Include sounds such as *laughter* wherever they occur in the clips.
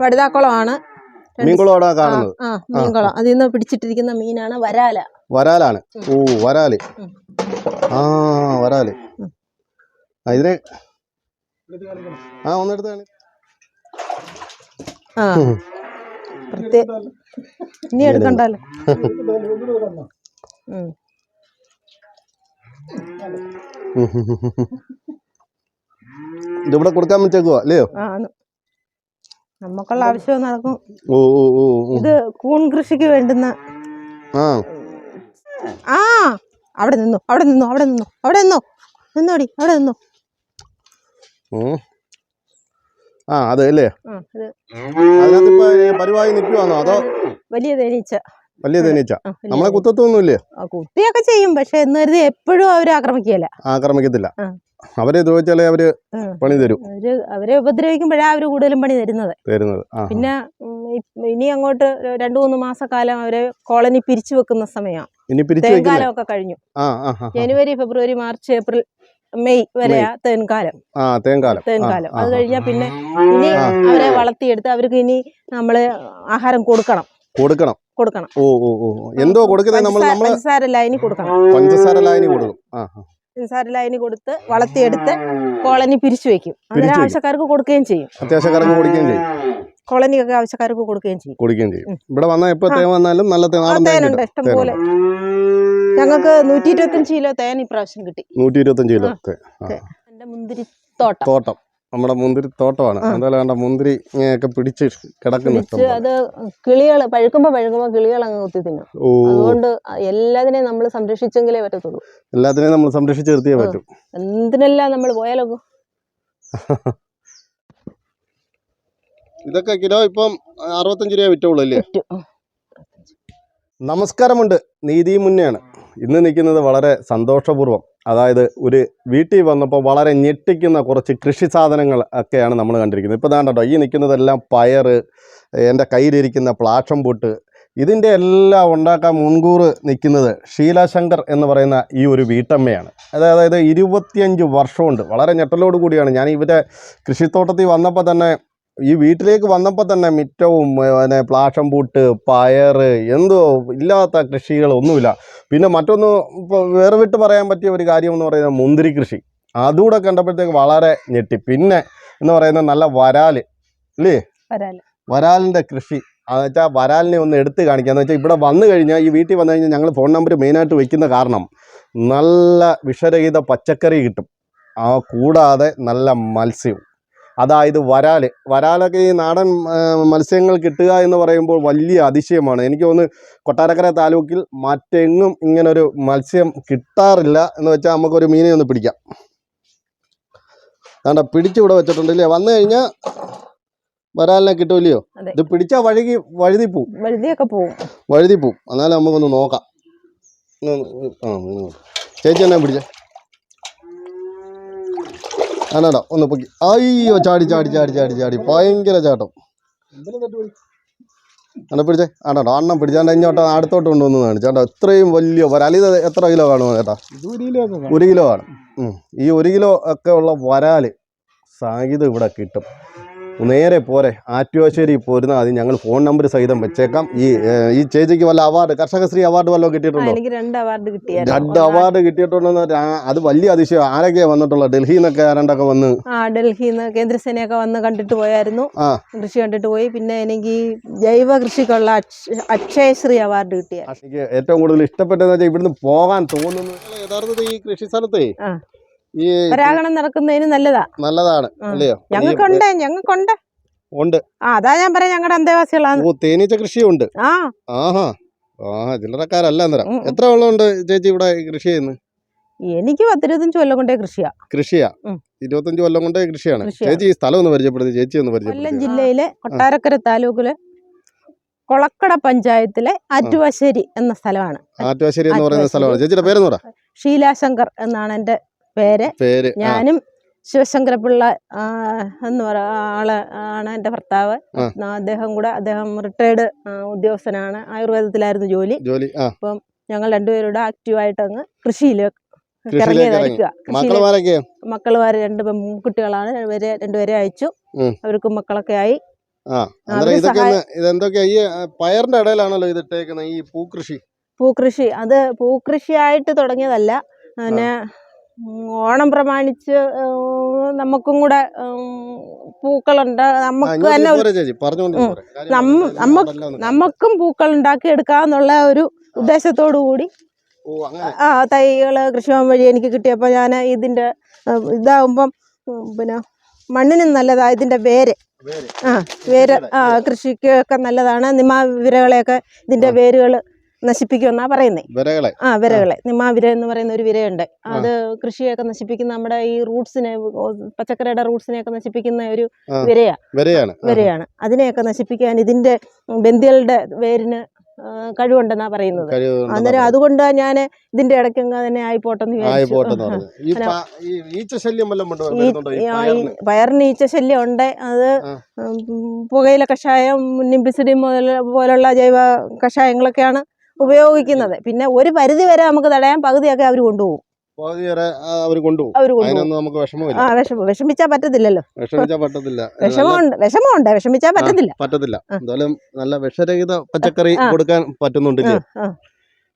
വടുതാക്കുളമാണ്. മീൻകുളമാണ് കാണുന്നത്. ആ മീൻകുളം. അതിൽ നിന്ന് പിടിച്ചിട്ടിരിക്കുന്ന മീനാണ് വരാല. വരാലാണ്. ഓ വരാൽ. ആ വരാൽ. ഇതിന് ആ ഒന്നെടുത്ത് കാണി ആ. പ്രത്യേക ഇനി എടുക്കണ്ടല്ലോ. ഉം. ഇതിവിടെ കൊടുക്കാൻ പറ്റേക്കുവാ അല്ലയോ. നമുക്കുള്ള ആവശ്യം നടക്കും. ഓ ഓ ഓ. ഇത് കൂൺ കൃഷിക്ക് വേണ്ടുന്ന ആ. ആ അവിടെ നിന്നു അവിടെ നിന്നു അവിടെ നിന്നു അവിടെ നിന്നോ. നിന്നോടി അവിടെ നിന്നു. ആ അതെ അല്ലേ? അതിനകത്ത് പരിവായി നിൽക്കുവാന്നോ അതോ വലിയ തേനീച്ച. വലിയ തേനീച്ച. നമ്മളെ കുത്തത്തൊന്നുമില്ലേ? ആ, കുത്തിയൊക്കെ ചെയ്യും. പക്ഷെ എന്ന് കരുതി എപ്പോഴും അവർ ആക്രമിക്കുകയല്ല. ആക്രമിക്കത്തില്ല. അവരെ ദ്രോഹിച്ചാലേ അവർ പണി തരും. അവർ അവരെ ഉപദ്രവിക്കുമ്പോഴാണ് അവർ കൂടുതലും പണി തരുന്നത്. തരുന്നത്. പിന്നെ ഇനി അങ്ങോട്ട് രണ്ടു മൂന്ന് മാസക്കാലം അവരെ കോളനി പിരിച്ചു വെക്കുന്ന സമയമാണ് തേൻകാലം ഒക്കെ കഴിഞ്ഞു. ജനുവരി ഫെബ്രുവരി മാർച്ച് ഏപ്രിൽ മെയ് വരെയാ തേൻകാലം. ആ തേങ്കാലം തേൻകാലം. അത് കഴിഞ്ഞാ കഴിഞ്ഞാൽ പിന്നെ ഇനി. അവരെ വളർത്തിയെടുത്ത് അവർക്ക് ഇനി നമ്മൾ ആഹാരം കൊടുക്കണം. കൊടുക്കണം. കൊടുക്കണം. ഓ ഓ ഓ എന്തോ കൊടുക്കുന്നത് നമ്മൾ നമ്മൾ പഞ്ചസാര ലൈനി കൊടുക്കണം. പഞ്ചസാര ലൈനി കൊടുക്കും. ആ. പഞ്ചസാര ലൈനി കൊടുത്ത് വളർത്തിയെടുത്ത് കോളനി പിരിച്ചു വെക്കും. അങ്ങനെ ആവശ്യക്കാർക്ക് കൊടുക്കുകയും ചെയ്യും. അത്യാവശ്യക്കാർക്ക് കൊടുക്കുകയും ചെയ്യും. കോളനിയൊക്കെ ആവശ്യക്കാർക്ക് കൊടുക്കുകയും ചെയ്യും. കൊടുക്കുകയും ചെയ്യും. ഇവിടെ വന്നാൽ എപ്പോ തേൻ വന്നാലും നല്ല തേനുണ്ട്. ഇഷ്ടംപോലെ. ഇഷ്ടം പോലെ ഞങ്ങൾക്ക് നൂറ്റി ഇരുപത്തഞ്ച് കിലോ തേൻ ഇപ്രാവശ്യം കിട്ടി. നൂറ്റി ഇരുപത്തഞ്ച് കിലോ. തേൻ. എന്റെ മുന്തിരി തോട്ടം തോട്ടം. നമ്മുടെ മുന്തിരി തോട്ടമാണ്. എന്തായാലും കണ്ട മുന്തിരി ഇങ്ങനെയൊക്കെ പിടിച്ച് കിടക്കുന്നു. അത് കിളികൾ പഴുക്കുമ്പോ പഴുക്കുമ്പോ കിളികൾ അങ്ങ് കുത്തി തിന്നും. അതുകൊണ്ട് എല്ലാത്തിനെയും നമ്മൾ സംരക്ഷിച്ചെങ്കിലേ പറ്റത്തുള്ളൂ. എല്ലാത്തിനെയും നമ്മൾ സംരക്ഷിച്ചു നിർത്തിയേ പറ്റൂ. എന്തിനെല്ലാം നമ്മൾ പോയാലോ ഇതൊക്കെ കിലോ ഇപ്പം അറുപത്തഞ്ച് രൂപ വിറ്റുള്ളൂ അല്ലേ? നമസ്കാരമുണ്ട്. നീതി മുന്നെയാണ്. ഇന്ന് നിൽക്കുന്നത് വളരെ സന്തോഷപൂർവം. അതായത് ഒരു വീട്ടിൽ വന്നപ്പോൾ വളരെ ഞെട്ടിക്കുന്ന കുറച്ച് കൃഷി സാധനങ്ങൾ ഒക്കെയാണ് നമ്മൾ കണ്ടിരിക്കുന്നത്. ഇപ്പോൾ ദാണ്ടോ ഈ നിൽക്കുന്നതെല്ലാം പയർ എന്റെ കയ്യിലിരിക്കുന്ന പ്ലാഷം പൂട്ട് ഇതിന്റെ എല്ലാം ഉണ്ടാക്കാൻ മുൻകൂർ നിൽക്കുന്നത് ഷീലാശങ്കർ എന്ന് പറയുന്ന ഈ ഒരു വീട്ടമ്മയാണ്. അതായത് അതായത് ഇരുപത്തിയഞ്ച് വർഷമുണ്ട് വളരെ ഞെട്ടലോട് കൂടിയാണ്. ഞാൻ ഇവിടെ കൃഷിത്തോട്ടത്തിൽ വന്നപ്പോൾ തന്നെ ഈ വീട്ടിലേക്ക് വന്നപ്പോൾ തന്നെ മിറ്റവും പിന്നെ പ്ലാഷം പൂട്ട് പയർ എന്തോ ഇല്ലാത്ത കൃഷികളൊന്നുമില്ല പിന്നെ മറ്റൊന്ന് ഇപ്പോൾ വേറെ വിട്ട് പറയാൻ പറ്റിയ ഒരു കാര്യം എന്ന് പറയുന്നത് മുന്തിരി കൃഷി. അതുകൂടെ കണ്ടപ്പോഴത്തേക്ക് വളരെ ഞെട്ടി. പിന്നെ എന്ന് പറയുന്നത് നല്ല വരാൽ അല്ലേ വരാൽ. വരാലിന്റെ കൃഷി. അതെന്ന് വെച്ചാൽ വരാലിനെ ഒന്ന് എടുത്ത് കാണിക്കുക എന്ന് വെച്ചാൽ ഇവിടെ വന്നു കഴിഞ്ഞാൽ ഈ വീട്ടിൽ വന്നു കഴിഞ്ഞാൽ ഞങ്ങൾ ഫോൺ നമ്പർ മെയിനായിട്ട് വയ്ക്കുന്ന കാരണം നല്ല വിഷരഹിത പച്ചക്കറി കിട്ടും. ആ കൂടാതെ നല്ല മത്സ്യവും അതായത് വരാൽ വരാലൊക്കെ ഈ നാടൻ മത്സ്യങ്ങൾ കിട്ടുക എന്ന് പറയുമ്പോൾ വലിയ അതിശയമാണ്. എനിക്ക് തോന്നുന്നു കൊട്ടാരക്കര താലൂക്കിൽ മറ്റെങ്ങും ഇങ്ങനൊരു മത്സ്യം കിട്ടാറില്ല എന്ന് വെച്ചാൽ നമുക്കൊരു മീനെ ഒന്ന് പിടിക്കാം. വേണ്ട പിടിച്ച് വെച്ചിട്ടുണ്ട് ഇല്ലേ വന്നു കഴിഞ്ഞാൽ വരാലിനെ കിട്ടൂല്ലയോ ഇത് പിടിച്ചാൽ വഴുകി വഴുതി പോവും. വഴുതിയൊക്കെ പോവും. വഴുതി പോവും. എന്നാലും നമുക്കൊന്ന് നോക്കാം. ആ ചേച്ചി എന്നാ പിടിച്ച? ആണോടാ ഒന്ന് പൊക്കി. അയ്യോ ചാടി ചാടി ചാടി ചാടി ചാടി. ഭയങ്കര ചാട്ടം. അണ്ണ പിടിച്ചേ. ആണോട്ടോ അണ്ണം പിടിച്ചാണ്ട് ഇങ്ങോട്ട് അടുത്തോട്ട് കൊണ്ടുവന്നതാണ്. ചേട്ടാ ഇത്രയും വലിയ വരാലി ഇത് എത്ര കിലോ കാണുമോ ചേട്ടാ? ഒരു കിലോ ആണ്. ഈ ഒരു കിലോ ഒക്കെ ഉള്ള വരാൽ സാഹിതം ഇവിടെ കിട്ടും. നേരെ പോരെ. ആറ്റുവാശ്ശേരി പോരുന്ന അത് ഞങ്ങൾ ഫോൺ നമ്പർ സഹിതം വെച്ചേക്കാം. ഈ ഈ ചേച്ചിക്ക് വല്ല അവാർഡ് കർഷകശ്രീ അവാർഡ് വല്ലതും കിട്ടിയിട്ടുണ്ടോ? എനിക്ക് രണ്ട് അവാർഡ് കിട്ടിയായിരുന്നു രണ്ട് അവാർഡ് കിട്ടിയിട്ടുണ്ടെന്ന് അത് വലിയ അതിശയം. ആരൊക്കെയാ വന്നിട്ടുള്ളത്? ഡൽഹിയിൽ നിന്നൊക്കെ ആരണ്ടൊക്കെ വന്ന്? ആ ഡൽഹിയിൽ നിന്ന് കേന്ദ്രസേനയൊക്കെ വന്ന് കണ്ടിട്ട് പോയായിരുന്നു. കൃഷി കണ്ടിട്ട് പോയി. പിന്നെ എനിക്ക് ജൈവ കൃഷിക്കുള്ള അക്ഷയശ്രീ അവാർഡ് കിട്ടിയ എനിക്ക് ഏറ്റവും കൂടുതൽ ഇഷ്ടപ്പെട്ടതെന്ന് വെച്ചാൽ ഇവിടുന്ന് പോകാൻ തോന്നുന്നു. യഥാർത്ഥത്തിൽ ഈ കൃഷി സ്ഥലത്തെ ആ. ഈ പരാഗണം നടക്കുന്നതിന് നല്ലതാ. നല്ലതാണ്. അല്ലയോ? ഞങ്ങൾക്കുണ്ട് ഞങ്ങൾക്കുണ്ട്. ഉണ്ട്. ആ അതാ ഞാൻ പറയാം ഞങ്ങളുടെ അന്തേവാസികളാണ്. തേനീച്ച കൃഷിയുണ്ട്. ആ. ആഹാ. ആഹാ ചില്ലറക്കാരല്ല അന്നേരം. എത്ര വെള്ളമുണ്ട് ചേച്ചി ഇവിടെ കൃഷി ചെയ്യുന്നത് എനിക്ക് പത്തിരുപത്തഞ്ച് കൊല്ലം കൊണ്ടേ കൃഷിയാ. കൃഷിയാ? ഇരുപത്തഞ്ചു കൊല്ലം കൊണ്ടേ കൃഷിയാണ്. ചേച്ചി ഈ സ്ഥലം ഒന്ന് പരിചയപ്പെടുത്തി ചേച്ചി ഒന്ന് കൊല്ലം ജില്ലയിലെ കൊട്ടാരക്കര താലൂക്കിലെ കൊളക്കട പഞ്ചായത്തിലെ ആറ്റുവാശ്ശേരി എന്ന സ്ഥലമാണ്. ആറ്റുവാശ്ശേരി എന്ന് പറയുന്ന സ്ഥലമാണ്. ചേച്ചിയുടെ പേര് പറ. ഷീലാശങ്കർ എന്നാണ് എന്റെ പേര് പേര് ആ, ഞാനും ശിവശങ്കരപിള്ള ആ, എന്ന് പറയുന്ന ആൾ ആണ് എന്റെ ഭർത്താവ്. ആ. ആ, അദ്ദേഹം കൂടെ അദ്ദേഹം റിട്ടയർഡ് ഉദ്യോഗസ്ഥനാണ്. ആയുർവേദത്തിലായിരുന്നു ജോലി. ജോലി ആ. ഞങ്ങൾ രണ്ടുപേരുടെ ആക്റ്റീവായിട്ട് അങ്ങ് കൃഷിയിൽ കൃഷിയിലേക്ക് ഇറങ്ങി. ഇറങ്ങിയതായിരിക്കുക മക്കളുമാരൊക്കെയോ മക്കളുമാര് രണ്ട് പെൺകുട്ടികളാണ് രണ്ടുപേരെ രണ്ടുപേരെ അയച്ചു. ഉം. അവർക്കും മക്കളൊക്കെ ആയി. ആ. അന്നേരം അവർ ഇതൊക്കെ സഹായ- ഒന്ന് ഇതെന്തൊക്കെയാ ഈ ആ, പയറിന്റെ ഇടയിലാണല്ലോ ഇത് ഇട്ടേക്കുന്നത് ഈ പൂക്കൃഷി? പൂക്കൃഷി. അത് പൂക്കൃഷിയായിട്ട് തുടങ്ങിയതല്ല. പിന്നെ ഓണം പ്രമാണിച്ച് നമുക്കും കൂടെ പൂക്കളുണ്ട്. നമുക്ക് തന്നെ നമ്മ- നമുക്കും പൂക്കൾ ഉണ്ടാക്കി എടുക്കാന്നുള്ള ഒരു ഉദ്ദേശത്തോടു കൂടി. ആ തൈകൾ കൃഷിഭവൻ വഴി എനിക്ക് കിട്ടിയപ്പോൾ ഞാൻ ഇതിന്റെ ഇതാകുമ്പം ഉം, പിന്നെ മണ്ണിനും നല്ലതാ ഇതിന്റെ വേര്. ആ വേര് ആ കൃഷിക്കൊക്കെ നല്ലതാണ്. നിമാ വിരകളെയൊക്കെ ഇതിന്റെ വേരുകൾ നശിപ്പിക്കുമെന്നാണ് പറയുന്നത് വിരകളെ. ആ വിരകളെ. നിമാവിര എന്ന് പറയുന്ന ഒരു വിരയുണ്ട്. അത് കൃഷിയൊക്കെ നശിപ്പിക്കുന്ന നമ്മുടെ ഈ റൂട്ട്സിനെ പച്ചക്കറിയുടെ റൂട്ട്സിനെയൊക്കെ നശിപ്പിക്കുന്ന ഒരു. വിരയാ. വിരയാണ്. വിരയാണ്. അതിനെയൊക്കെ നശിപ്പിക്കാൻ ഇതിന്റെ ബന്ധികളുടെ വേരിന് കഴിവുണ്ടെന്നാ പറയുന്നത്. അന്നേരം അതുകൊണ്ട് ഞാൻ ഇതിന്റെ ഇടയ്ക്കങ്ങ് തന്നെ ആയിപ്പോട്ടെന്ന് പയറിന്? ഈച്ചശല്യം ഈച്ച ശല്യം ഉണ്ട്. അത് പുകയില കഷായം നിംബിസിഡി മുതൽ പോലുള്ള ജൈവ കഷായങ്ങളൊക്കെയാണ് ഉപയോഗിക്കുന്നത്. പിന്നെ ഒരു പരിധി വരെ നമുക്ക് തടയാൻ പകുതിയൊക്കെ അവർ കൊണ്ടുപോകും. അവർ കൊണ്ടുപോകും. ആ വിഷമം വിഷമിച്ചാൽ പറ്റത്തില്ലല്ലോ. വിഷമിച്ചാ പറ്റത്തില്ല. *laughs* വിഷമമുണ്ട് വിഷമമുണ്ട്. വിഷമിച്ചാ പറ്റത്തില്ല. പറ്റത്തില്ല. ആ. എന്തായാലും നല്ല വിഷരഹിത പച്ചക്കറി കൊടുക്കാൻ പറ്റുന്നുണ്ടില്ലേ ആ, ആ.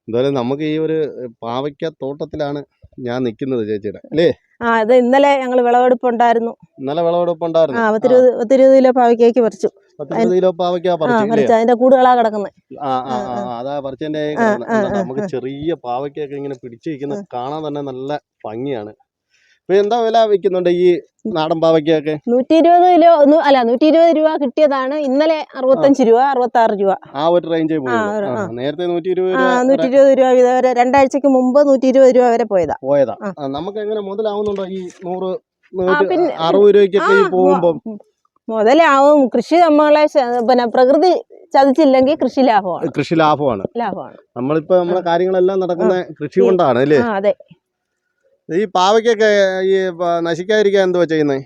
എന്തായാലും നമുക്ക് ഈ ഒരു പാവയ്ക്ക തോട്ടത്തിലാണ് ഞാൻ നിൽക്കുന്നത് ചേച്ചിയുടെ. അല്ലേ? ആ അത് ഇന്നലെ ഞങ്ങൾ വിളവെടുപ്പ് ഉണ്ടായിരുന്നു ഇന്നലെ വിളവെടുപ്പ് ഉണ്ടായിരുന്നു ഒത്തിരി ഒത്തിരി കിലോ പാവയ്ക്കേക്ക് പറിച്ചു. കിലോ പാവയ്ക്ക അതിന്റെ കൂടുകളാ കിടക്കുന്നത് അതാ പറിച്ചതിന്റെ നമുക്ക് ചെറിയ പാവയ്ക്കൊക്കെ ഇങ്ങനെ പിടിച്ചു നിൽക്കുന്ന കാണാൻ തന്നെ നല്ല ഭംഗിയാണ്. ഇപ്പൊ എന്താ വില വിൽക്കുന്നുണ്ട് ഈ നാടൻ പാവയ്ക്കൊക്കെ? നൂറ്റി ഇരുപത് കിലോ അല്ല നൂറ്റി ഇരുപത് രൂപ കിട്ടിയതാണ്. ഇന്നലെ അറുപത്തഞ്ച് രൂപ അറുപത്തി ആറ് രൂപ. ആ ഒരു റേഞ്ച്. നേരത്തെ നൂറ്റി ഇരുപത് രൂപ നൂറ്റി ഇരുപത് രൂപ വരെ രണ്ടാഴ്ചക്ക് മുമ്പ് നൂറ്റി ഇരുപത് രൂപ വരെ പോയതാ. പോയതാ. നമുക്ക് എങ്ങനെ മുതലാവുന്നുണ്ടോ ഈ നൂറ് അറുപത് രൂപയ്ക്കൊക്കെ പോകുമ്പോ? മുതലാവും. കൃഷി നമ്മളെ പിന്നെ പ്രകൃതി ചതിച്ചില്ലെങ്കിൽ കൃഷി ലാഭമാണ്. കൃഷി ലാഭമാണ്. ലാഭമാണ്. നമ്മളിപ്പോ നമ്മളെ കാര്യങ്ങളെല്ലാം നടക്കുന്ന കൃഷി കൊണ്ടാണ് അല്ലേ? അതെ. ഈ പാവയ്ക്കൊക്കെ ഈ നശിക്കാതിരിക്കാൻ എന്തുവാ ചെയ്യുന്നത്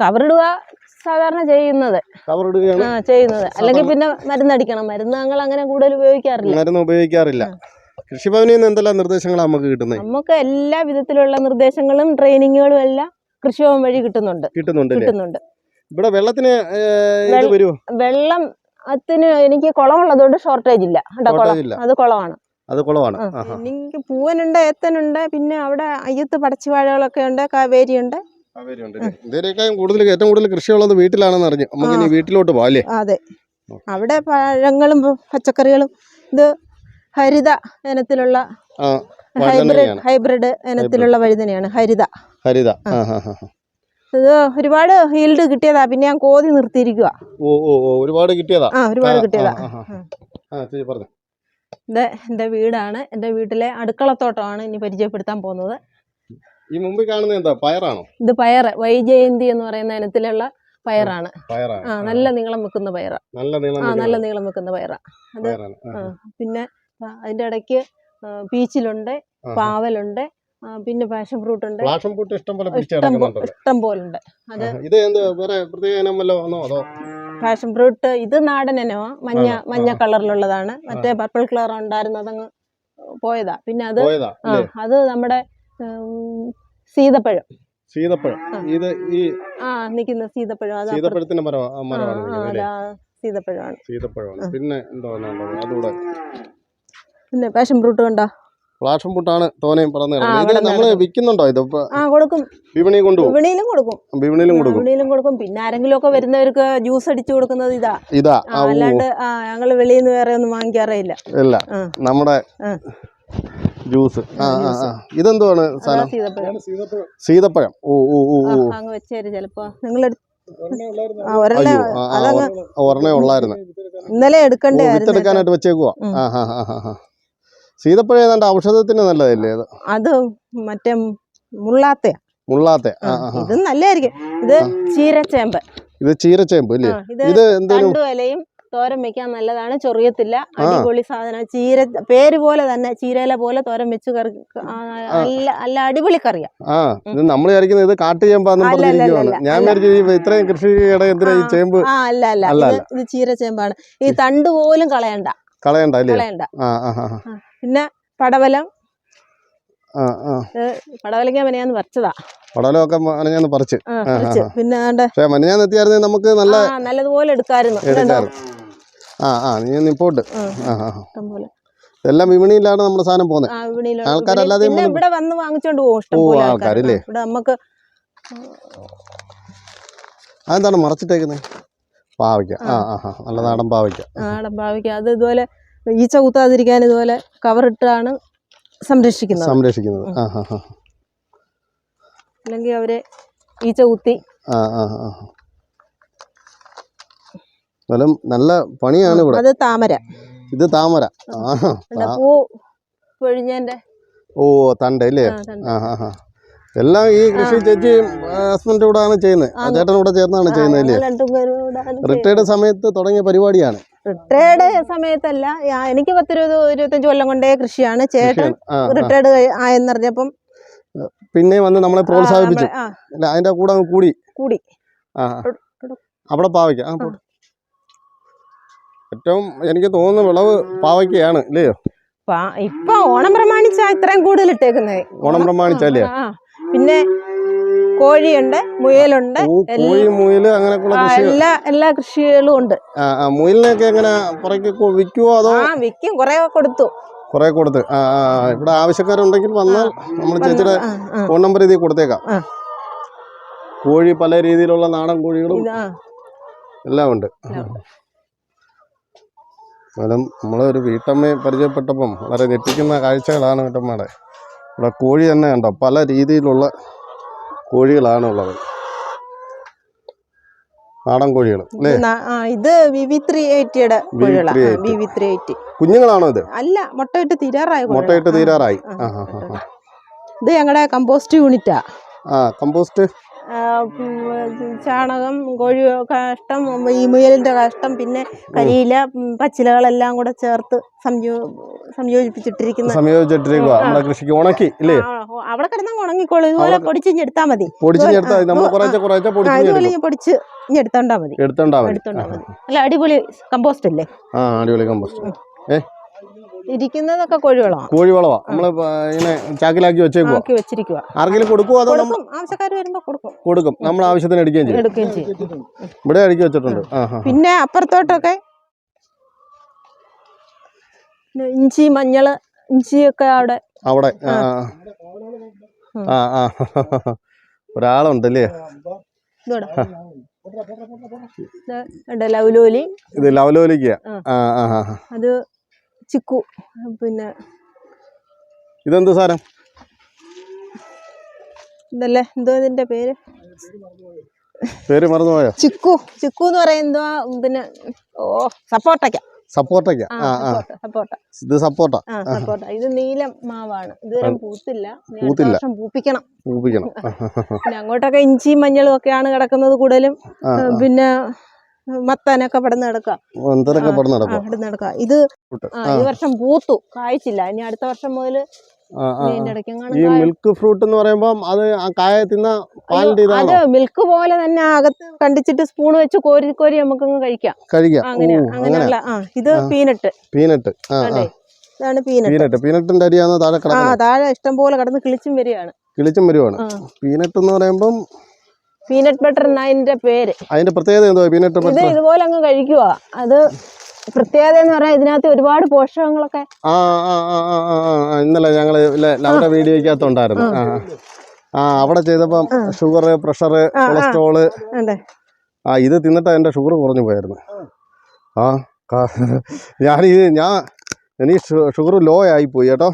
കവറിടുക സാധാരണ ചെയ്യുന്നത്. കവറിടുകയാണ്? ചെയ്യുന്നത്. അല്ലെങ്കിൽ പിന്നെ മരുന്നടിക്കണം. മരുന്ന് ഞങ്ങൾ അങ്ങനെ കൂടുതൽ ഉപയോഗിക്കാറില്ല. മരുന്ന് ഉപയോഗിക്കാറില്ല. കൃഷിഭവനിൽ നിന്ന് എന്തെല്ലാം നിർദ്ദേശങ്ങളാണ് നമുക്ക് കിട്ടുന്നത് നമുക്ക് എല്ലാ വിധത്തിലുള്ള നിർദ്ദേശങ്ങളും ട്രെയിനിങ്ങുകളും എല്ലാം കൃഷിഭവൻ വഴി കിട്ടുന്നുണ്ട്. കിട്ടുന്നുണ്ട് കിട്ടുന്നുണ്ട്. ഇവിടെ വെള്ളത്തിന് ഇത് വരുമോ വെള്ളം അതിന് എനിക്ക് കുളമുള്ളതുകൊണ്ട് ഷോർട്ടേജ് ഇല്ല. കണ്ടോ കുളം. അത് കുളമാണ്. അത് കുളമാണ്. എനിക്ക് പൂവനുണ്ട് ഏത്തനുണ്ട് പിന്നെ അവിടെ അയ്യത്ത് പടച്ചുവാഴകളൊക്കെ ഉണ്ട് കാവേരി ഉണ്ട് ഇതിനേക്കാളും കൂടുതൽ ഏറ്റവും കൂടുതൽ കൃഷിയുള്ളത് വീട്ടിലാണെന്ന് അറിഞ്ഞു. നമുക്ക് ഇനി വീട്ടിലോട്ട് പോവാം അല്ലേ? അതെ. അവിടെ പഴങ്ങളും പച്ചക്കറികളും ഇത് ഹരിത ഇനത്തിലുള്ള ആ ഹൈബ്രിഡ് ഹൈബ്രിഡ് ഇനത്തിലുള്ള വഴുതനയാണ് ഹരിത. ഹരിത. ആ. ഹാ ഹാ ഇത് ഒരുപാട് ഹീൽഡ് കിട്ടിയതാ. പിന്നെ ഞാൻ കോതി നിർത്തിയിരിക്കുക ഓ ഓ ഒരുപാട് കിട്ടിയതാ? ആ ഒരുപാട് കിട്ടിയതാ. ഇത് എന്റെ വീടാണ്. എന്റെ വീട്ടിലെ അടുക്കളത്തോട്ടമാണ് ഇനി പരിചയപ്പെടുത്താൻ പോകുന്നത്. ഈ മുമ്പിൽ കാണുന്നത് എന്താ? പയറാണോ? ഇത് പയറ്. വൈജയന്തി എന്ന് പറയുന്ന ഇനത്തിലുള്ള പയറാണ്. ആ നല്ല നീളം വെക്കുന്ന പയറാ. നല്ല നീളം ആ നല്ല നീളം വെക്കുന്ന പയറാ. അത് പിന്നെ അതിന്റെ ഇടയ്ക്ക് പീച്ചിലുണ്ട് പാവലുണ്ട് പിന്നെ പാഷൻ ഫ്രൂട്ട് ഉണ്ട് പാഷൻ ഫ്രൂട്ട് ഇഷ്ടം പോലെ ഇഷ്ടം പോലെ ഉണ്ട് അത് ഇത് എന്ത് വേറെ പ്രത്യേക ഇനം വല്ലോ അതോ? പാഷൻ ഫ്രൂട്ട് ഇത് നാടൻ ഇനമാ മഞ്ഞ മഞ്ഞ കളറിലുള്ളതാണ്. മറ്റേ പർപ്പിൾ കളർ ഉണ്ടായിരുന്നു അതങ്ങ് പോയതാ. പിന്നെ അത് പോയതാ ആ അത് നമ്മുടെ സീതപ്പഴം. സീതപ്പഴം. ഇത് ഈ ആ നിൽക്കുന്ന സീതപ്പഴം അത് സീതപ്പഴത്തിന്റെ മരമാണ് സീതപ്പഴമാണ്. സീതപ്പഴമാണ്. പിന്നെ എന്തോ അതുകൂടെ. പിന്നെ പാഷൻ ഫ്രൂട്ട് കണ്ടോ? ഫ്ലാഷൻ പൂട്ടാണ് തോനെയും പറഞ്ഞു ഇത് നമ്മൾ. വിൽക്കുന്നുണ്ടോ? ഇത് ആ കൊടുക്കും. വിപണി കൊണ്ടുപോകും വിപണിയിലും കൊടുക്കും. വിപണിയിലും കൊടുക്കും. വിപണിയിലും കൊടുക്കും. പിന്നെ ആരെങ്കിലും ഒക്കെ വരുന്നവർക്ക് ജ്യൂസ് അടിച്ചു കൊടുക്കുന്നത് ഇതാ. ഇതാ. അല്ലാണ്ട് ഞങ്ങൾ വെളിയിൽ നിന്ന് വേറെ ഒന്നും വാങ്ങിക്കാറേ ഇല്ല. ഇല്ല നമ്മുടെ ജ്യൂസ്. ആ ആ. ആ. ഇതെന്തുവാണ് സാധനം? സീതപ്പഴം. സീതപ്പഴം. ഓ ഓ ഓ ഓ. അങ്ങ് വെച്ചേര് ചിലപ്പോ. നിങ്ങൾ ഒരെണ്ണ ഉള്ളായിരുന്നു. ഇന്നലെ എടുക്കണ്ടേ വിത്തെടുക്കാനായിട്ട് വെച്ചേക്കുവാ. ആ ഹാ ഹാ ഹാ ഹാ. സീതപ്പഴം ഏതാണ്ട് ഔഷധത്തിന് നല്ലതല്ലേ അത്? മറ്റേ മുള്ളാത്ത. മുള്ളാത്ത. ഇത് നല്ലതായിരിക്കും. ഇത് ചീരച്ചേമ്പ്. ഇത് ചീരച്ചേമ്പ് അല്ലേ ഇത് എന്തെങ്കിലും ഇലയും തോരൻ വെക്കാൻ നല്ലതാണ്. ചൊറിയത്തില്ല. അടിപൊളി സാധനം. ചീര പേര് പോലെ തന്നെ ചീരയില പോലെ തോരൻ വെച്ച് കറി നല്ല നല്ല അടിപൊളി കറിയാ. ആ ഇത് നമ്മൾ വിചാരിക്കുന്നത് ഇത് കാട്ടുചേമ്പാന്ന് പറഞ്ഞിരിക്കുവാണ്. ഞാൻ ഇത്രയും കൃഷി എന്തിനാ ഈ ചേമ്പ്? ആ അല്ല അല്ല. ഇത് ചീരച്ചേമ്പാണ്. ഈ തണ്ട് പോലും കളയണ്ട. കളയണ്ട അല്ലേ? കളയണ്ട. ആ. ആ. പിന്നെ പടവലം. ആ ആ. പടവലങ്ങ മനയാന്ന് പറിച്ചതാ. പടലമൊക്കെ മനഞ്ഞാന്ന് പറിച്ച്. ആ പിന്നെ പക്ഷേ മനഞ്ഞാന്ന് എത്തിയായിരുന്നെ നമുക്ക് നല്ല ആ നല്ലതുപോലെ എടുക്കായിരുന്നു. ആ ആ നീ നിപ്പോട്ട് ആ ആ പോലെ എല്ലാം വിപണിയിലാണ് നമ്മുടെ സാധനം പോകുന്നത്. ആ ആൾക്കാരല്ലാതെ ഇവിടെ വന്ന് വാങ്ങിച്ചോണ്ട് പോകും ആൾക്കാരില്ലേ? ഇവിടെ നമുക്ക് അതെന്താണ് മറച്ചിട്ടേക്കുന്നത് പാവയ്ക്ക. ആ ആ. ആ നല്ല നാടൻ പാവയ്ക്ക. നാടൻ പാവയ്ക്ക. അത് ഇതുപോലെ ഈച്ച കുത്താതിരിക്കാൻ ഇതുപോലെ കവറിട്ടാണ് സംരക്ഷിക്കുന്നത്. സംരക്ഷിക്കുന്നത്. അല്ലെങ്കിൽ അവരെ ഈച്ച കുത്തി നല്ല പണിയാണ് ഇവിടെ. അത് താമര. ഇത് താമര. പൂ പൊഴിഞ്ഞതിന്റെ ഓ തണ്ട് അല്ലേ? എല്ലാം ഈ കൃഷി ചേച്ചി ഹസ്ബൻഡ് കൂടെ ആണ് ചെയ്യുന്നത്. ചേട്ടൻ കൂടെ ചേർന്നാണ് ചെയ്യുന്നത് അല്ലേ. റിട്ടയർഡ് സമയത്ത് തുടങ്ങിയ പരിപാടിയാണ്. റിട്ടയർഡ് സമയത്തല്ല. എനിക്ക് പത്തിരുപത് ഇരുപത്തഞ്ച് കൊല്ലം കൊണ്ടേ കൃഷിയാണ്. ചേട്ടൻ. റിട്ടയർഡ് ആയെന്നറിഞ്ഞപ്പം പിന്നെ വന്ന് നമ്മളെ പ്രോത്സാഹിപ്പിച്ചു. അതിന്റെ കൂടെ കൂടി. കൂടി. അവിടെ പാവയ്ക്ക. ഏറ്റവും എനിക്ക് തോന്നുന്ന വിളവ് പാവയ്ക്കയാണ് ഇല്ലയോ? ഇപ്പൊ ഓണം പ്രമാണിച്ചാ ഇത്രയും കൂടുതൽ ഇട്ടേക്കുന്നത് ഓണം പ്രമാണിച്ചല്ലേ പിന്നെ കോഴിയുണ്ട് മുയലുണ്ട് കോഴി മുയൽ ആ, എല്ലാ എല്ലാ കൃഷികളും ഉണ്ട്. ആ എങ്ങനെ വിൽക്കുവോ അതോ വിൽക്കും. കുറെ കൊടുത്തു. കുറെ കൊടുത്ത്. ഇവിടെ ആവശ്യക്കാരുണ്ടെങ്കിൽ വന്നാൽ നമ്മൾ ചേച്ചിയുടെ. ഫോൺ നമ്പർ ഇതിൽ കൊടുത്തേക്കാം. കോഴി പല രീതിയിലുള്ള നാടൻ കോഴികളും എല്ലാം ഉണ്ട്. എന്നാലും നമ്മളൊരു വീട്ടമ്മയെ പരിചയപ്പെട്ടപ്പം വളരെ ഞെട്ടിക്കുന്ന കാഴ്ചകളാണ് വീട്ടമ്മയുടെ. ഇവിടെ കോഴി തന്നെ കണ്ടോ? പല രീതിയിലുള്ള കോഴികളാണ് ഉള്ളത് നാടൻ കോഴികൾ ഇത് നാ- ആ, ഇത് വി വി കോഴികളാ. 380. വി വി ത്രീ എയ്റ്റി കുഞ്ഞുങ്ങളാണോ ഇത്? അല്ല മുട്ടയിട്ട് തീരാറായി മുട്ടയിട്ട് തീരാറായി. ഇത് ഞങ്ങളുടെ കമ്പോസ്റ്റ് യൂണിറ്റാ. ആ കമ്പോസ്റ്റ് ചാണകം കോഴി കാഷ്ടം ഈ മുയലിന്റെ കാഷ്ടം പിന്നെ കരിയില പച്ചിലകളെല്ലാം കൂടെ ചേർത്ത് സംയോ സംയോജിപ്പിച്ചിട്ടിരിക്കുന്ന സംയോജിച്ചിട്ടിരിക്കുക. നമ്മുടെ കൃഷിക്ക് ഉണക്കി ഇല്ലേ? ആ, ഓ, അവിടെ കിടന്ന ഉണങ്ങിക്കോളൂ. ഇതുപോലെ പൊടിച്ചിഞ്ഞെടുത്താ മതി. പൊടിച്ചിഞ്ഞെടുത്താൽ നമ്മൾ കുറേശ്ശെ കുറേശ്ശെ പൊടിച്ച് എടുത്തോണ്ടാ മതി. എടുത്തോണ്ടാ മതി. അല്ല അടിപൊളി കമ്പോസ്റ്റ് അല്ലേ ആ അടിപൊളി കമ്പോസ്റ്റ് ഏ ഇരിക്കുന്നതൊക്കെ കോഴിവളമാണ് കോഴി വളവാ നമ്മൾ ഇങ്ങനെ ചാക്കിലാക്കി വെച്ചേക്കുവാ. ആക്കി വെച്ചിരിക്കുക ആർക്കെങ്കിലും കൊടുക്കുവോ അതോ നമ്മ- കൊടുക്കും ആവശ്യക്കാർ വരുമ്പോ കൊടുക്കും. കൊടുക്കും. നമ്മൾ ആവശ്യത്തിന് എടുക്കുകയും ചെയ്യും. എടുക്കുകയും ചെയ്യും. ഇവിടെ അടുക്കി വെച്ചിട്ടുണ്ട്. ആ ആ പിന്നെ അപ്പുറത്തോട്ടൊക്കെ പിന്നെ ഇഞ്ചി മഞ്ഞൾ ഇഞ്ചിയൊക്കെ അവിടെ. അവിടെ. ആ ആ. ആ ആ. ഒരാളുണ്ടല്ലേ? ഇതോടെ. ഉണ്ട് ലൗലോലി? ഇത് ലവലോലിക്കുക ആ ആ. അത് ചിക്കു. പിന്നെ ഇതെന്ത് സാധനം? ഇതല്ലേ? എന്തോ ഇതിന്റെ പേര്? പേര് മറന്നുപോയോ? ചിക്കു. ചിക്കു എന്ന് പറയുന്നത് പിന്നെ ഓ സപ്പോട്ടയ്ക്ക. സപ്പോർട്ടയ്ക്ക സപ്പോട്ട ഇത് സപ്പോർട്ടാ ആ ഇത് നീലം മാവാണ്. ഇതുവരെ പൂത്തില്ല. പൂത്തില്ല. പൂപ്പിക്കണം. പൂപ്പിക്കണം. പിന്നെ അങ്ങോട്ടൊക്കെ ഇഞ്ചിയും മഞ്ഞളും ഒക്കെയാണ് കിടക്കുന്നത് കൂടുതലും. പിന്നെ മത്താനൊക്കെ ഇവിടെ നടക്കാം. ആ നടക്കും. ഇത് ഈ വർഷം പൂത്തു. കായ്ച്ചില്ല. ഇനി അടുത്ത വർഷം മുതൽ ഈ മിൽക്ക് ഫ്രൂട്ട് എന്ന് പറയുമ്പോൾ അത് കായ തിന്ന പാലിന്റെ അത് മിൽക്ക് പോലെ തന്നെ അകത്ത് കണ്ടിച്ചിട്ട് സ്പൂൺ വെച്ച് കോരി കോരി നമുക്ക് കഴിക്കാം. കഴിക്കാം. അങ്ങനെയുള്ള ആ ഇത് പീനട്ട്. പീനട്ട്. ഇതാണ് പീനട്ട്. പീനട്ട്. പീനട്ടിന്റെ അരിയാണ് താഴെ ആ താഴെ ഇഷ്ടം പോലെ കിടന്ന് കിളിച്ചും വരികയാണ്. കിളിച്ചും വരുവാണ് പീനട്ട് എന്ന് പറയുമ്പം പീനട്ട് ബട്ടർ എന്നാ അതിന്റെ പേര്. അതിന്റെ പ്രത്യേകത എന്തോ പീനട്ട് ബട്ടർ? ഇത് ഇതുപോലെ അങ്ങ് കഴിക്കുക അത് പ്രത്യേകത എന്ന് പറയാൻ ഇതിനകത്ത് ഒരുപാട് പോഷകങ്ങളൊക്കെ ആ ആ ഇന്നലെ ഞങ്ങൾ ലവന്റെ വീഡിയോയ്ക്കകത്ത് ഉണ്ടായിരുന്നു ആ. അവിടെ ചെയ്തപ്പം ഷുഗർ പ്രഷർ കൊളസ്ട്രോൾ. ആ ഇത് തിന്നിട്ട് എന്റെ ഷുഗർ കുറഞ്ഞു പോയായിരുന്നു. ആ ഞാൻ ഇത് ഞാൻ എനിക്ക് ഷുഗർ ലോ ആയി പോയി കേട്ടോ.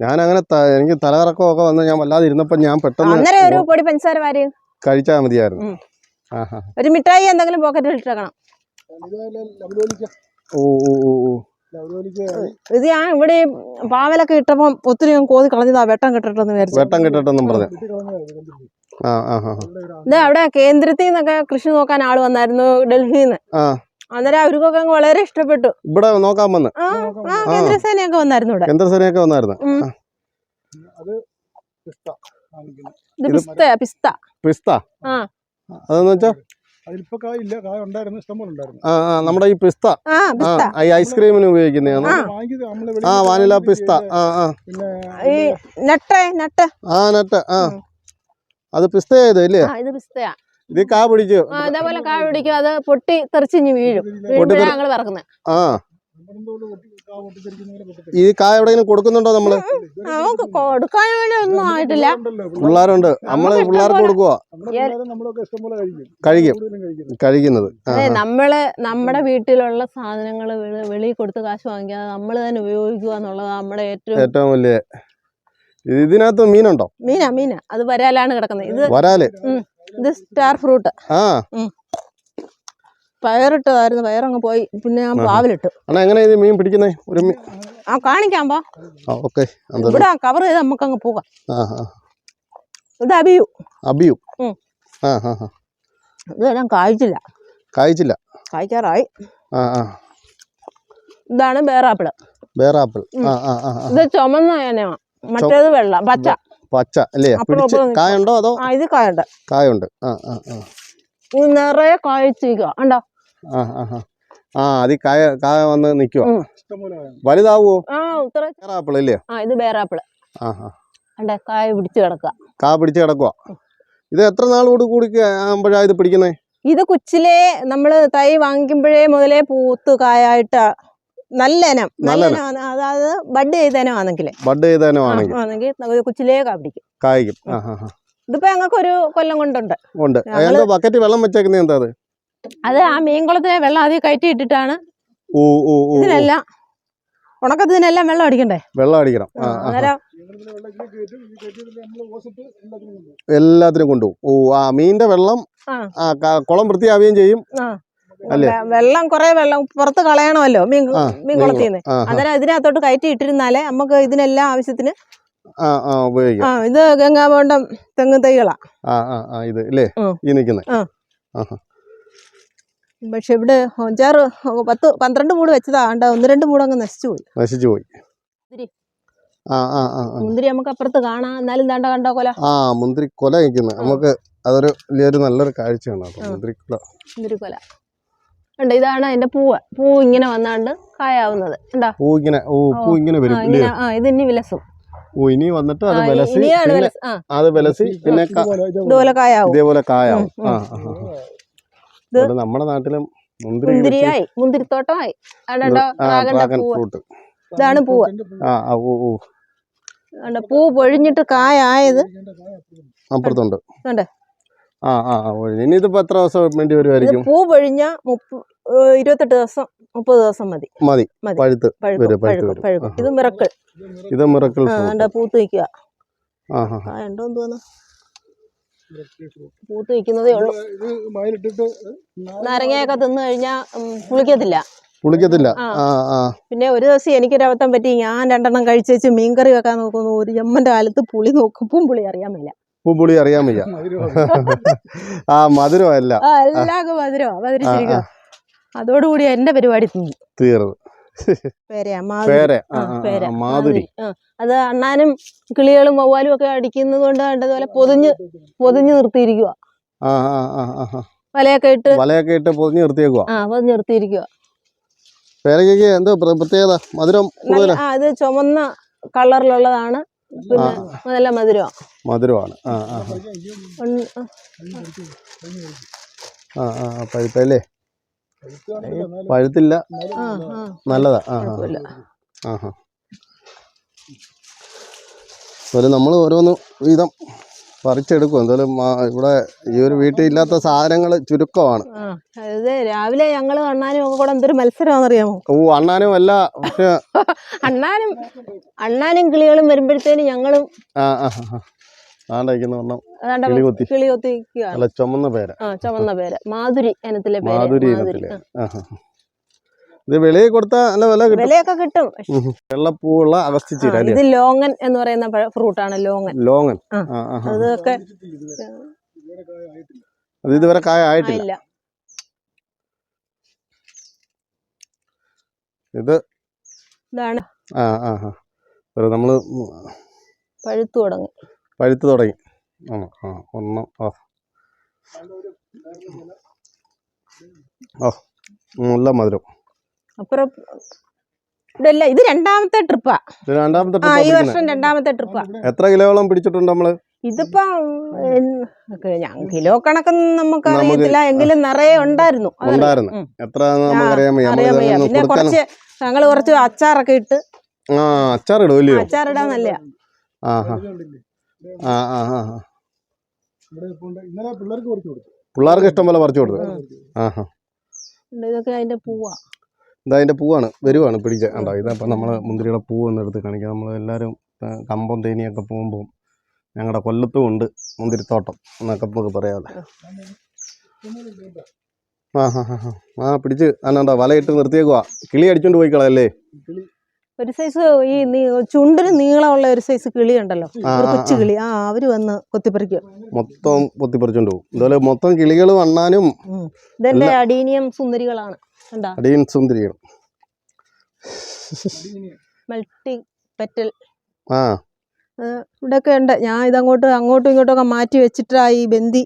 ഞാൻ അങ്ങനെ എനിക്ക് തലകറക്കമൊക്കെ വന്ന് ഞാൻ വല്ലാതെ ഇരുന്നപ്പോൾ ഞാൻ പെട്ടെന്ന് ഒരു പൊടി പഞ്ചസാര വാരി. കഴിച്ചാൽ മതിയായിരുന്നു. ഒരു മിഠായി എന്തെങ്കിലും പോക്കറ്റിൽ ഇട്ടേക്കണം ഓ ഓ ഓ ഓ. ഇത് ഞാൻ ഇവിടെ പാവലൊക്കെ ഇട്ടപ്പം ഒത്തിരി കോതി കളഞ്ഞതാ വെട്ടം കിട്ടട്ടെന്ന് വിചാരിച്ചു. വെട്ടം കിട്ടട്ടെന്നും പറഞ്ഞു. ഇത് അവിടെ കേന്ദ്രത്തിൽ നിന്നൊക്കെ കൃഷി നോക്കാൻ ആൾ വന്നായിരുന്നു ഡൽഹിയിൽ നിന്ന് ആ. അന്നേരം അവർക്കൊക്കെ വളരെ ഇഷ്ടപ്പെട്ടു. ഇവിടെ നോക്കാൻ വന്ന്. കേന്ദ്രസേനയൊക്കെ വന്നായിരുന്നു ഇവിടെ. കേന്ദ്രസേനയൊക്കെ വന്നായിരുന്നു. ഉം. പിസ്ത പിസ്ത. പിസ്ത? അതെന്ന് വെച്ചാ? നമ്മുടെ ഈ പിസ്ത. ഈ ഐസ്ക്രീമിന് ഉപയോഗിക്കുന്നതാണ് ആ. വാനില പിസ്ത. ആ ആ. ആ നട്ട് ആ. അത് പിസ്തയായത് അല്ലേ? ഇത് കാ പിടിച്ചു അതേപോലെ കാ പിടിക്കും. അത് പൊട്ടി തെറിച്ചിഞ്ഞ് വീഴും. ഞങ്ങൾ പറക്കുന്നത് ആ. ഈ കായ എവിടെയെങ്കിലും കൊടുക്കുന്നുണ്ടോ നമ്മൾ? നമുക്ക് കൊടുക്കാൻ വേണ്ടി ഒന്നും ആയിട്ടില്ല. പിള്ളേരുണ്ട്. നമ്മൾ പിള്ളേർക്ക് കൊടുക്കുക നമ്മളൊക്കെ ഇഷ്ടം പോലെ കഴിക്കും. കഴിക്കുന്നത്. നമ്മൾ നമ്മുടെ വീട്ടിലുള്ള സാധനങ്ങൾ വെളിയിൽ കൊടുത്ത് കാശ് വാങ്ങിക്കാതെ നമ്മൾ തന്നെ ഉപയോഗിക്കുക എന്നുള്ളത് നമ്മുടെ ഏറ്റവും ഏറ്റവും വലിയ ഇത് ഇതിനകത്ത് മീനുണ്ടോ? മീനാ മീനാ. അത് വരാലാണ് കിടക്കുന്നത്. ഇത് വരാൽ. ഇത് സ്റ്റാർ ഫ്രൂട്ട്. ആ പയറിട്ടതായിരുന്നു പയറങ്ങ് പോയി. പിന്നെ ഞാൻ പാവലിട്ടു അണ്ണാ എങ്ങനെ ഇത് മീൻ പിടിക്കുന്നേ? ഒരു മീൻ ആ കാണിക്കാമ്പോ പോ. ഓക്കെ. ഇവിടെ കവർ ചെയ്ത് നമുക്കങ്ങ് പോകാം. ഇത് അബിയു. അബിയു. ആ ആ ആ ഇത് ഞാൻ കായ്ച്ചില്ല. കായ്ച്ചില്ല? കായ്ക്കാറായി. ആ ആ ഇതാണ് ബേറാപ്പിൾ. ബേറാപ്പിൾ ആ ആ ആ. ഇത് ചുമന്ന ഇനമാണ് മറ്റേത് വെള്ള പച്ച. പച്ച. അല്ലേ പിടിച്ച് കായുണ്ടോ അതോ? ആ ഇത് കായുണ്ട്. കായുണ്ട്. ആ ആ ആ ഇത് നിറയെ ഉണ്ടോ ആ അത് കായ കായ വന്ന് നിൽക്കുക. വലുതാവോ? ബേറാപ്പിൾ ഇല്ലേ? ആ ഇത് ആ അണ്ടേ കായ പിടിച്ചു കിടക്കുക. കാ പിടിച്ചു കിടക്കുക ഇത് എത്ര നാളോട് കൂടി ആകുമ്പോഴാ ഇത് പിടിക്കുന്നത് ഇത് കുച്ചിലേ നമ്മൾ തൈ വാങ്ങിക്കുമ്പോഴേ മുതലേ പൂത്ത് കായായിട്ട് നല്ല ഇനം നല്ല ഇനം. അതായത് ബഡ് ചെയ്ത ഇനമാണെങ്കിൽ ബഡ് ചെയ്ത ഇനം ആണെങ്കിൽ കുച്ചിലേ കാ പിടിക്കും. കായ്ക്കും. ആ ആ. ഇതിപ്പോ ഞങ്ങൾക്ക് ഒരു കൊല്ലം കൊണ്ടുണ്ട്. ഉണ്ട്. ബക്കറ്റ് വെള്ളം വെച്ചേക്കുന്നത് എന്താ അത്? അത് ആ മീൻകുളത്തിലെ വെള്ളം ആദ്യം കയറ്റി ഇട്ടിട്ടാണ്. ഓ ഓ. ഇതിനെല്ലാം ഉണക്കത്തിനെല്ലാം വെള്ളം അടിക്കണ്ടേ? വെള്ളം അടിക്കണം. ആ ആ, ആ. അന്നേരം എല്ലാത്തിനും കൊണ്ടുപോകും. ഓ ആ മീനിന്റെ വെള്ളം ആ. ആ ക- കുളം വൃത്തിയാവുകയും ചെയ്യും. ആ. അല്ലേ? വെ- വെള്ളം കുറെ വെള്ളം പുറത്ത് കളയണമല്ലോ മീൻ ആ, മീൻ കുളത്തിൽ നിന്ന് ആ ആ, അന്നേരം ഇതിനകത്തോട്ട് കയറ്റി ഇട്ടിരുന്നാലേ നമുക്ക് ഇതിനെല്ലാം ആവശ്യത്തിന് ഉപയോഗിക്കാം. ഇത് ഗംഗാബോണ്ടം തെങ്ങ് തൈകളാ. ആ ആ ഇത് അല്ലേ. ഈ നിൽക്കുന്നത് പക്ഷെ ഇവിടെ അഞ്ചാറ് പത്ത് പന്ത്രണ്ട് മൂട് വെച്ചതാ. കണ്ട? ഒന്ന് രണ്ട് മൂട് അങ്ങ് നശിച്ചു പോയി. നശിച്ചു പോയി. മുന്തിരി. നമുക്ക് അപ്പുറത്ത് കാണാം. എന്നാലും ദാണ്ട കണ്ടോ കൊല? ആ മുന്തിരി കൊല നിൽക്കുന്നത് നമുക്ക് അതൊരു വലിയൊരു നല്ലൊരു കാഴ്ചയാണ് മുന്തിരിക്കൊല ആ. മുന്തിരി കൊല. മുന്തിരി കൊല. ഉണ്ട് ഇതാണ് അതിന്റെ പൂവ്. പൂ ഇങ്ങനെ വന്നാണ്ട് കായാവുന്നത്. പൂ ഇങ്ങനെ പൂ ഇങ്ങനെ വരും ആ വിലസും. ഓ ഇനി വന്നിട്ട് അത് ആ, വിലസി അത് വിലസി പിന്നെ ഇതുപോലെ കായാവും. ഇതേപോലെ കായാവും. നമ്മുടെ നാട്ടിലും മുന്തിരി മുന്തിരിയായി മുന്തിരിത്തോട്ടമായി. Dragon fruit. ഇതാണ് പൂവ്. ആ ഓ ഓ പൂ പൊഴിഞ്ഞിട്ട് കായായത്. അപ്പുറത്തുണ്ട്. ആ ആ ഇനി ഇതിപ്പോ എത്ര ദിവസം വേണ്ടി വരുമായിരിക്കും പൂ പൊഴിഞ്ഞ ഇരുപത്തെട്ട് ദിവസം മുപ്പത് ദിവസം മതി. മതി. പഴുത്ത് പഴുക്കും പഴുക്കും. ഇത് മിറക്കൾ ഇത് മിറക്കൾ പൂത്ത് നിൽക്കുക. തോന്നുന്നു പൂത്ത് നിൽക്കുന്നതേ ഉള്ളൂ. നാരങ്ങയൊക്കെ തിന്നു കഴിഞ്ഞാൽ പുളിക്കത്തില്ല. പുളിക്കത്തില്ല. ആ. ആ ആ. പിന്നെ ഒരു ദിവസം എനിക്കൊരബദ്ധം പറ്റി ഞാൻ രണ്ടെണ്ണം കഴിച്ചേച്ച് വെച്ച് മീൻകറി വെക്കാൻ നോക്കുന്നു. ഒരു ജമ്മന്റെ കാലത്ത് പുളി നോക്കും. പുളി അറിയാൻ മേല. പൂമ്പുളി പുളി അറിയാൻ വയ്യ ആ മധുരമല്ല എല്ലാവർക്കും മധുരമാ മധുരിച്ചിരിക്കുക അതോടുകൂടി എന്റെ പരിപാടി തീർന്നു. തീർന്നു മാധുരി അത് അണ്ണാനും കിളികളും വവ്വാലും ഒക്കെ അടിക്കുന്നത് കൊണ്ട് കണ്ടതുപോലെ പൊതിഞ്ഞ് പൊതിഞ്ഞ് നിർത്തിയിരിക്കുക. വലയൊക്കെ ഇട്ട് വലയൊക്കെ ഇട്ട് പൊതിഞ്ഞ് നിർത്തിയേക്കുക ആ പൊതിഞ്ഞ് നിർത്തിയിരിക്കുക പേരയ്ക്ക് എന്തോ പ്ര- പ്രത്യേകത? മധുരം അത് ചുമന്ന കളറിലുള്ളതാണ്. പിന്നെ നല്ല മധുരമാണ് മധുരമാണ് ആ ആ. ആ ആ ആ പഴുത്തല്ലേ? പഴുത്തില്ല. നല്ലതാ. ആ ആ ആ. അതുപോലെ നമ്മൾ ഓരോന്ന് വീതം പറിച്ചെടുക്കും. എന്തായാലും ഇവിടെ ഈ ഒരു വീട്ടിൽ ഇല്ലാത്ത സാധനങ്ങൾ ചുരുക്കമാണ്. രാവിലെ ഞങ്ങൾ അണ്ണാനും ഒക്കെ കൂടെ എന്തൊരു മത്സരമാണെന്നറിയാമോ? ഓ അണ്ണാനും അല്ല പക്ഷെ *laughs* അണ്ണാനും അണ്ണാനും കിളികളും വരുമ്പോഴത്തേനും ഞങ്ങളും ആ ആ ആ ആണ്ടയക്കുന്ന ഒരെണ്ണം അതാണ്ട് കിളി കൊത്തി. കിളി ഒത്തിരിക്കുകയാണ് അല്ല ചുമന്ന പേര. ആ ചുമന്ന പേര. മാധുരി ഇനത്തിലെ മാധുരി ഇനത്തിലെ. ഇത് കൊടുത്താൽ നല്ല വില കിട്ടും. വിലയൊക്കെ കിട്ടും. വെള്ളപ്പൂവുള്ള അഗസ്തിച്ചീര ഇത് ലോങ്ങൻ എന്ന് പറയുന്ന ഫ്രൂട്ടാണ് ലോങ്ങൻ. ലോങ്ങൻ. അതൊക്കെ അത് ഇതുവരെ കായ ആയിട്ടില്ല. ഇത് ഇതാണ്. ആ ആ ആ. നമ്മൾ പഴുത്തു തുടങ്ങി. പഴുത്ത് തുടങ്ങി. ഒന്ന് ആ ഒന്ന് ഓ ഓ നല്ല മധുരം. അപ്പുറം ഇവിടെ ഇത് രണ്ടാമത്തെ ട്രിപ്പാ. രണ്ടാമത്തെ ആ ഈ വർഷം രണ്ടാമത്തെ ട്രിപ്പാ. എത്ര കിലോളം പിടിച്ചിട്ടുണ്ട് നമ്മൾ? ഇതിപ്പം കിലോ കണക്കൊന്നും നമുക്ക് അറിയത്തില്ല എങ്കിലും നിറയെ ഉണ്ടായിരുന്നു. ഉണ്ടായിരുന്നു. എത്ര പിന്നെ കുറച്ച് ഞങ്ങൾ കുറച്ച് അച്ചാറൊക്കെ ഇട്ട്. ആ അച്ചാറിടും ഇല്ലയോ? അച്ചാറിടാൻ നല്ല ആ ഹാ കണ്ടില്ലേ ആ ആ ആ ഇന്നലെ പിള്ളേർക്ക് കുറച്ച് കൊടുത്തു. പിള്ളേർക്ക് ഇഷ്ടം പോലെ പറിച്ചു കൊടുത്തു. ആ ഹാ ഇതൊക്കെ അതിന്റെ പൂവാ. ഇതാ അതിന്റെ പൂവാണ്. വരുവാണ് പിടിച്ച. കണ്ടോ ഇതാ നമ്മൾ മുന്തിരിയുടെ പൂവ് ഒന്ന് എടുത്ത് കാണിക്കാം. നമ്മൾ എല്ലാവരും ആ, കമ്പം തേനിയൊക്കെ പോകുമ്പോൾ ഞങ്ങളുടെ കൊല്ലത്തും ഉണ്ട് മുന്തിരിത്തോട്ടം എന്നൊക്കെ നമുക്ക് പറയാമല്ലോ ആ. ഹാ ഹാ ഹാ ആ. പിടിച്ച് അന്നാണ്ടോ വലയിട്ട് നിർത്തിയേക്കുവാ. കിളി അടിച്ചോണ്ട് പോയിക്കളല്ലേ ഒരു സൈസ് ഈ ചുണ്ടിന് നീളമുള്ള ഒരു സൈസ് കിളി ഉണ്ടല്ലോ. കൊച്ചു കിളി. ആ അവർ വന്ന് കൊത്തിപ്പറിക്കും. മൊത്തം കൊത്തിപ്പറിച്ചോണ്ട് പോകും. ഇതുപോലെ മൊത്തം കിളികൾ വണ്ണാനും. ഇതെന്റെ അടീനിയം സുന്ദരികളാണ്. അടീൻ അടിയൻ സുന്ദരികളും മൾട്ടി പെറ്റൽ. ആ. ഇവിടെയൊക്കെ ഉണ്ട്. ഞാൻ ഇതങ്ങോട്ട് അങ്ങോട്ടും ഇങ്ങോട്ടും ഒക്കെ മാറ്റി വെച്ചിട്ടാ ഈ ബന്ദി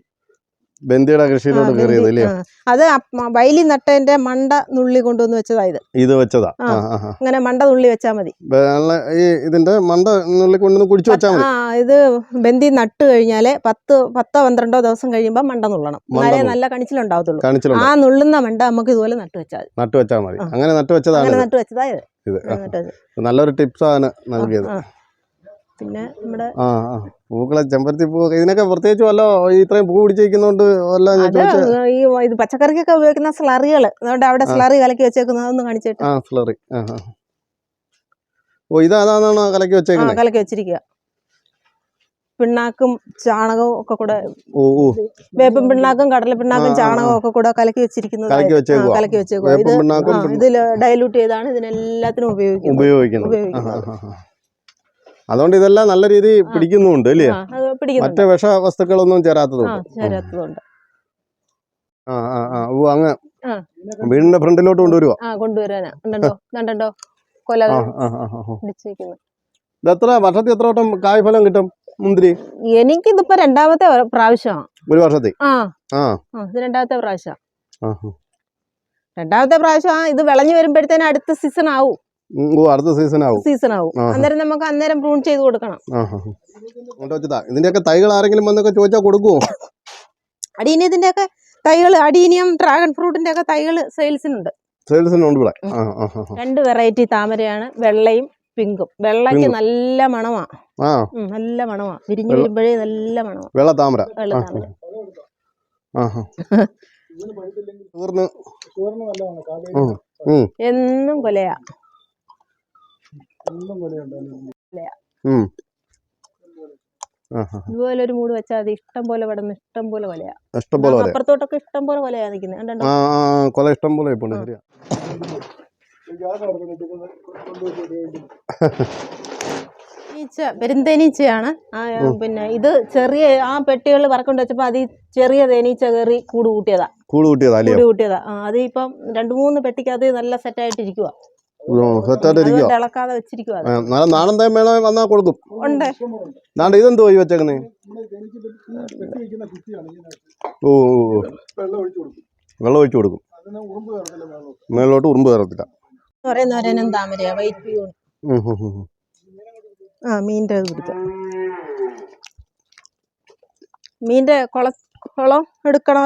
ബന്ദിയുടെ ആ, കൃഷിയിലോട്ട്. കയറിയത് ഇല്ലേ അത് വയലി നട്ടേന്റെ നട്ടതിന്റെ മണ്ട നുള്ളി കൊണ്ടുവന്ന് വെച്ചതാ ഇത്. ഇത് വെച്ചതാ? അങ്ങനെ മണ്ട നുള്ളി വെച്ചാ മതി. ഈ ഇതിന്റെ മണ്ട നുള്ളി കൊണ്ടുവന്ന് കുടിച്ചു വെച്ചാ മതി. ആ ഇത് ബന്ദി നട്ട് കഴിഞ്ഞാൽ പത്ത് പത്തോ പന്ത്രണ്ടോ ദിവസം കഴിയുമ്പോൾ മണ്ട നുള്ളണം. എന്നാലേ നല്ല കണിച്ചിലുണ്ടാവത്തുള്ളൂ. ആ നുള്ളുന്ന മണ്ട നമുക്ക് ഇതുപോലെ നട്ട് വെച്ചാൽ നട്ടു വെച്ചാൽ മതി. അങ്ങനെ നട്ടു വെച്ചതാണ് അങ്ങനെ നട്ട് വെച്ചതാ ഇത്. വെച്ചത്. നല്ലൊരു ടിപ്സാണ് നൽകിയത്. പിന്നെ നമ്മുടെ ആ ആ. പൂക്കളെ ചെമ്പരത്തി പൂ ഇതിനൊക്കെ പ്രത്യേകിച്ച് വല്ല ഇത്രയും പൂ പിടിച്ചിരിക്കുന്നോണ്ട് വല്ല ഞാൻ അത് ചോദിച്ച ഈ ഇത് പച്ചക്കറിക്കൊക്കെ ഉപയോഗിക്കുന്ന സ്ലറികൾ അതുകൊണ്ട് അവിടെ സ്ലറി കലക്കി വെച്ചേക്കുന്നത് അതൊന്ന് കാണിച്ചിട്ട് ആ സ്ലറി. ആ ആ ഓ ഇത് അതാണോ കലക്കി ആ വെച്ചേക്കുന്നത് കലക്കി വെച്ചിരിക്കുക പിണ്ണാക്കും ചാണകവും ഒക്കെ കൂടെ ഓ ഓ. വേപ്പും പിണ്ണാക്കും കടല പിണ്ണാക്കും ആ, ആ, ആ. ചാണകവും ഒക്കെ കൂടെ കലക്കി വെച്ചിരിക്കുന്നത് കലക്കി വെച്ചേക്കുവാ. കലക്കി വെച്ചേക്കുക വേപ്പും ഇത് പിണ്ണാക്കും ആ, ഇതിൽ ഡയലൂട്ട് ചെയ്താണ് ഇതിനെല്ലാത്തിനും ഉപയോഗിക്കുന്നത്. ഉപയോഗിക്കുന്നത്. ആ, ഉപയോഗിക്കുന്നത്. ആ, ആ, ആ. അതുകൊണ്ട് ഇതെല്ലാം നല്ല രീതിയിൽ പിടിക്കുന്നുണ്ട് അല്ലേ? മറ്റേ വിഷ വസ്തുക്കളൊന്നും ചേരാത്തതുണ്ട് ആ ആ ആ ഓ അങ്ങ്. വീടിന്റെ ഫ്രണ്ടിലോട്ട് കൊണ്ടുവരുവാ? കൊണ്ടുവരാനാ. കണ്ടോ? കൊല ആ ആ ആ ആ, ആ. പിടിച്ചിരിക്കുന്നു. ഇത് എത്ര വർഷത്തിൽ എത്ര വട്ടം കായ്ഫലം കിട്ടും മുന്തിരി? എനിക്ക് എനിക്കിതിപ്പോ രണ്ടാമത്തെ പ്രാവശ്യമാണ് ഒരു വർഷത്തിൽ? ആ. ആ. ഇത് രണ്ടാമത്തെ പ്രാവശ്യം. രണ്ടാമത്തെ പ്രാവശ്യം ഇത് വിളഞ്ഞു വരുമ്പോഴത്തേനും അടുത്ത സീസൺ ആവും. അടുത്ത സീസൺ ആവും. സീസൺ ആവും. ആഹാ. അന്നേരം നമുക്ക് അന്നേരം പ്രൂൺ ചെയ്ത് കൊടുക്കണം. ഇതിന്റെയൊക്കെ തൈകൾ ആരെങ്കിലും വന്നൊക്കെ ചോദിച്ചാൽ കൊടുക്കുവോ? അടീനിയത്തിന്റെ ഇതിന്റെയൊക്കെ തൈകൾ അടീനിയം ഡ്രാഗൺ ഫ്രൂട്ടിന്റെ ഒക്കെ തൈകൾ സെയിൽസിനുണ്ട് സെയിൽസിനുണ്ട് ഇവിടെ. രണ്ട് വെറൈറ്റി താമരയാണ് വെള്ളയും പിങ്കും. വെള്ളയ്ക്ക് നല്ല മണമാ. ആ. നല്ല മണമാ. വിരിഞ്ഞു വരുമ്പോഴേ നല്ല മണമാ. വെള്ള താമര വെള്ള ആ താമര എന്നും ആ ഇതുപോലെ ഒരു മൂട് വെച്ചാൽ അത് ഇഷ്ടം പോലെ പടന്ന് ഇഷ്ടം പോലെ കൊലയാ. ഇഷ്ടം പോലെ അപ്പുറത്തോട്ടൊക്കെ ഇഷ്ടം പോലെ കൊലയാ നിൽക്കുന്നത് കണ്ടോ? ആ ആ ആ, കൊല ഇഷ്ടം പോലെ ഈച്ച പെരുന്തേനീച്ചയാണ്. ആ പിന്നെ ഇത് ചെറിയ ആ പെട്ടികളിൽ പറക്കൊണ്ട് വെച്ചപ്പോ അത് ചെറിയ തേനീച്ച കയറി കൂട് കൂട്ടിയതാ. കൂട് കൂട്ടിയതാ കൂട് കൂട്ടിയതാ. അത് ഇപ്പം രണ്ടു മൂന്ന് പെട്ടിക്കകത്ത് നല്ല സെറ്റായിട്ട് ഇളക്കാതെ വെച്ചിരിക്കുക അത്. നാളെ നാടൻ വന്നാൽ കൊടുക്കും. ഉണ്ട്. നാണ്ട് ഇതെന്തോ ഈ വെച്ചേക്കുന്നേ? ഓ. വെള്ളം ഒഴിച്ചു കൊടുക്കും. മേളോട്ട് ഉറുമ്പ് കയറത്തില്ല. പറയുന്നവരനും താമരയാ വൈറ്റ്. ആ മീന്റെ പിടിക്കാം. മീന്റെ കുള കുളം എടുക്കണം?